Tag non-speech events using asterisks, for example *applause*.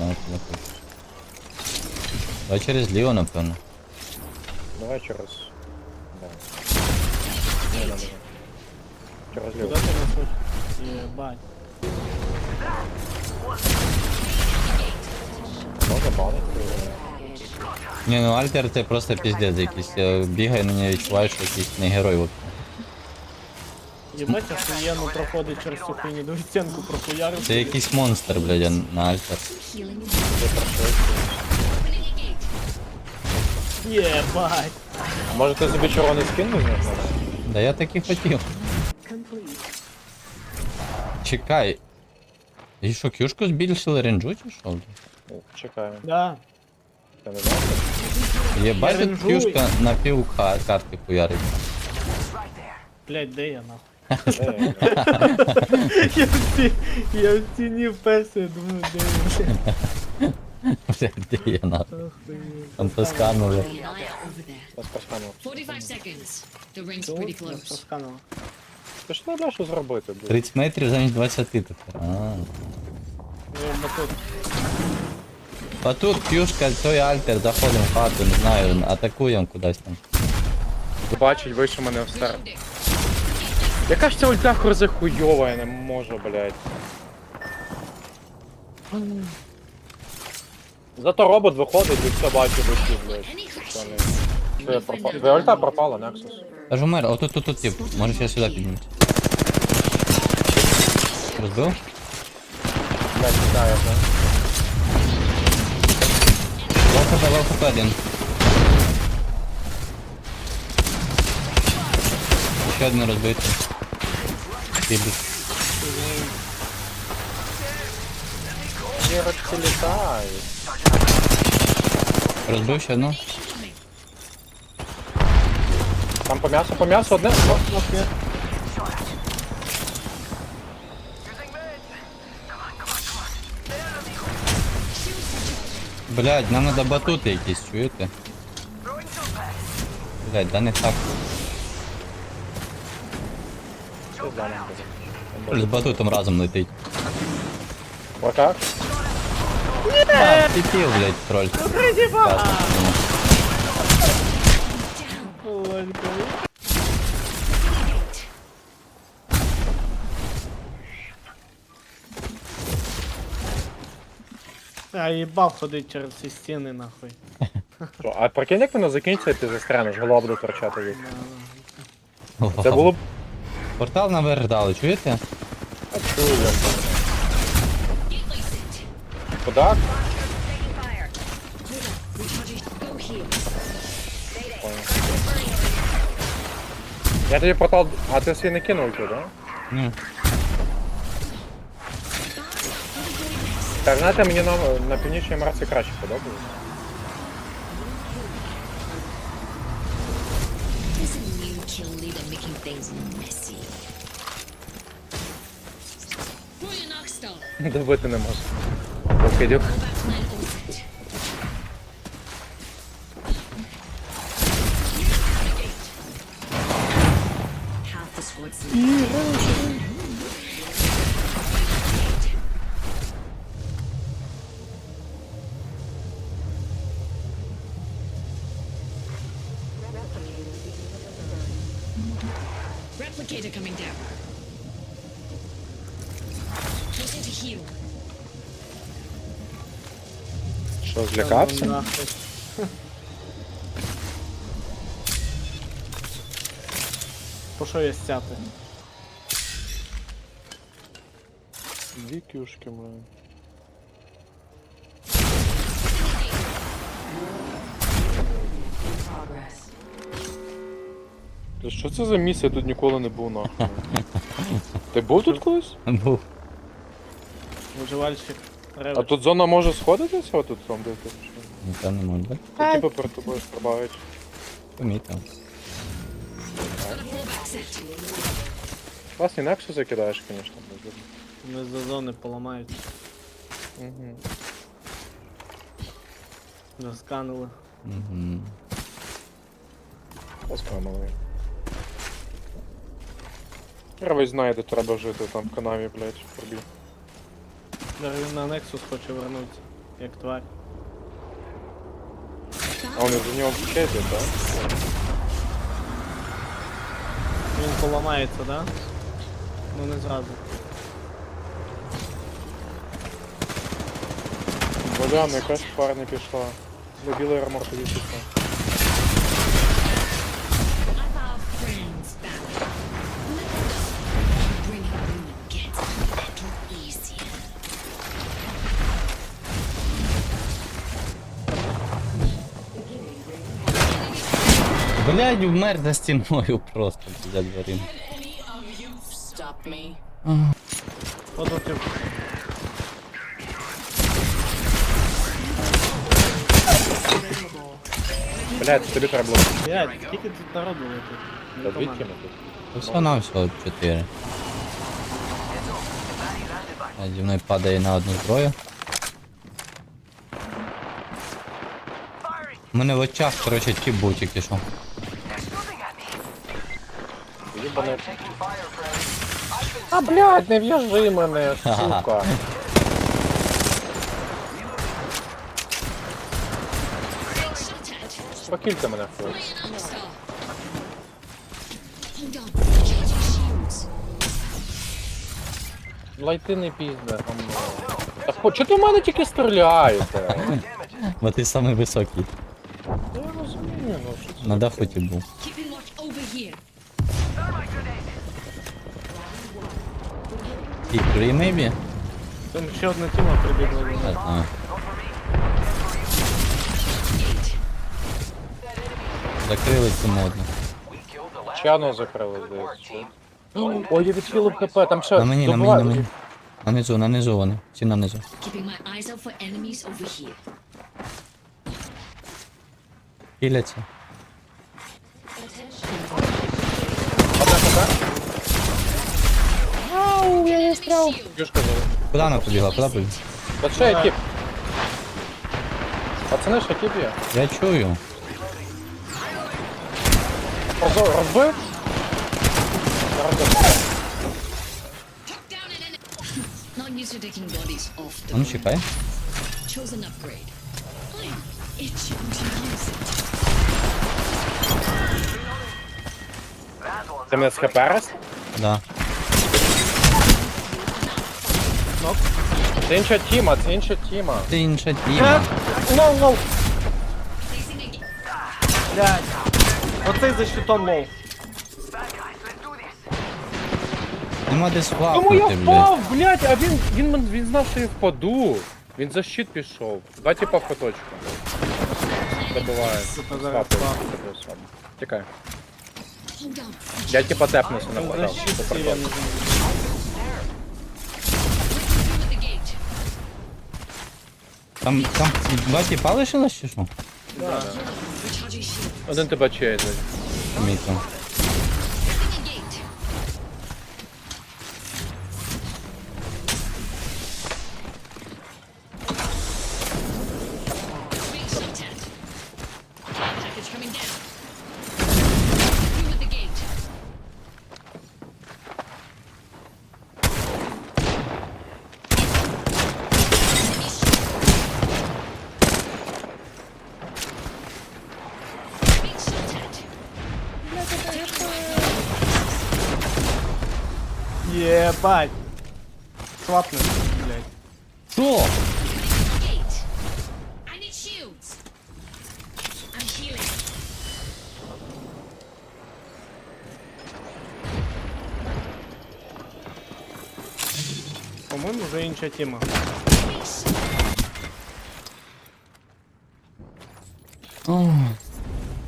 знаю, куди хочу. Давай через ліво, напевно. Давай через. Да. Не, не, не. Через Куди ліво. ти несуть? Єбать. Можна банити. Ні, ну Альтер це просто піздець якийсь. Я бігаю на нього відчуваю, що якийсь не герой. От. Єбать, охуєнно проходить через цю хуйню. До стінку прохуярив. Це якийсь монстр, блядь, а на Альтер. Єбать. А може ти собі червоний скин візьмеш? Да я так і хотів. Чекай. І що, кюшку збільшили ренджу чи що? Чекаємо. Да. Я не знаю. Єбать, тут ренджую. кюшка на пів ка- карти хуярить. Блять, де я нахуй? Я в ці, я в ціні вперся, я думаю, де я. Блядь, де я? Охуєть. Там посканув. 45 seconds. The ring's Тут pretty нас close. Ти ж не знаєш, що зробити, блядь. 30 метрів замість 20 тепер. А. Ну, тут. А тут кюшка, той альтер, заходимо в хату, не знаю, атакуємо кудись там. Бачить, вийшов мене в стар. Яка ж ця ульта хрозе хуйова, я не можу, блядь. Зато робот виходить і все бачить вийшов, блядь. Що не- Що я пропав? Твоя ульта пропала, Nexus. Кажу мер, отут тут тут тип, може я сюди піднімусь. Розбив? Блядь, да, я знаю. Лов хп, лов хп один. Ще один розбитий. Підуть. Зірочки літають. Розбив ще одну. Там по м'ясу, по м'ясу одне. О. Блядь, нам надо батути якісь, чуєте? Блядь, да не так. Ним? З батутом разом летить. Отак? А, піпів, блядь, троль. Класно. А їбав ходить через ці стіни нахуй. Що, А прикинь, як воно закінчиться, і ти застрянеш, голова буде торчати від. Це було б. Портал наверх дали, чуєте? А чую. Go here. Я тобі портал. А ти свій не кинув туди, да? Ні. Так, знаєте, мені на, на північній Марсі краще подобається. *laughs* Добити не можу. Покидюк. Go Replicator coming down. Closer to heal. Що, злякався? Нахуй. По що є стяти? Дві кюшки. Та що це за місце? Я тут ніколи не був нахуй. Ти був тут колись? Був. Виживальщик. А тут зона може сходитися отут там, де ти? Ніхто не може. Тут типу перед тобою стрибають. Помітив. Класний Nexus закидаєш, звісно. Ми за зони поламають. Угу. Засканули. Угу. Ласка Треба знає, де треба жити, там в канаві, блядь, пробіг. Даже він на Nexus хоче вернутися. як тварь. А вони за нього вчити, так? Він поламається, да? Ну не зразу. Болян, якась пара не пішла. До білої армор тоді пішла. Блядь, вмер за стіною просто. Stop me. Подути. Блядь, тобі треба було. Блядь, скільки тут народу летить? Та Не звідки ми тут? Все на все 4. Зі мною падає на одну зброю. У мене в очах, короче, ті був тільки що. Їбане. А, блядь, не в'яжи мене, *laughs* сука. Покільте мене хтось. Лайти не пізде, гамно. Та по- чого ти в мене тільки стріляєте? Бо ти самий високий. Я розумію, ну що це? На даху ті був. І maybe? Там ще одна тіма прибігла. Не знаю. Gate. Закрили цю модну. Чану закрили, здається. Ой, я відхилив ХП, там ще На мені, на мені, на мені. На низу, на низу вони. Всі на низу. Keeping my eyes out for enemies over here. Хиляться. Юшка зали. Куди вона побігла? Куди побігла? Та ще є тип. Пацани, ще тип є. Я чую. Розо- Розбив? Зараз я- Took down an enemy. Not used to taking bodies off the А ну чекай. Chose an upgrade. I'm itching to use it. Ти мене з ХП раз? Да. Це інша тіма, це інша тіма. Це інша тіма. Лоу, лоу! A gate. Блядь! Оцей за щитом лоу. Нема де Тому я блядь. впав, блядь, а він, він, мен- він знав, що я впаду. Він за щит пішов. Два типа в куточку. Добиває. Сука, зараз. Тікай. Я типа тепнуся на За квадрат. щит я не знаю. Там, там два тіпа лишилось чи що? Один тебе чеє. Мій Ебать. Свапну, блядь. Что? По-моему, уже инча тема.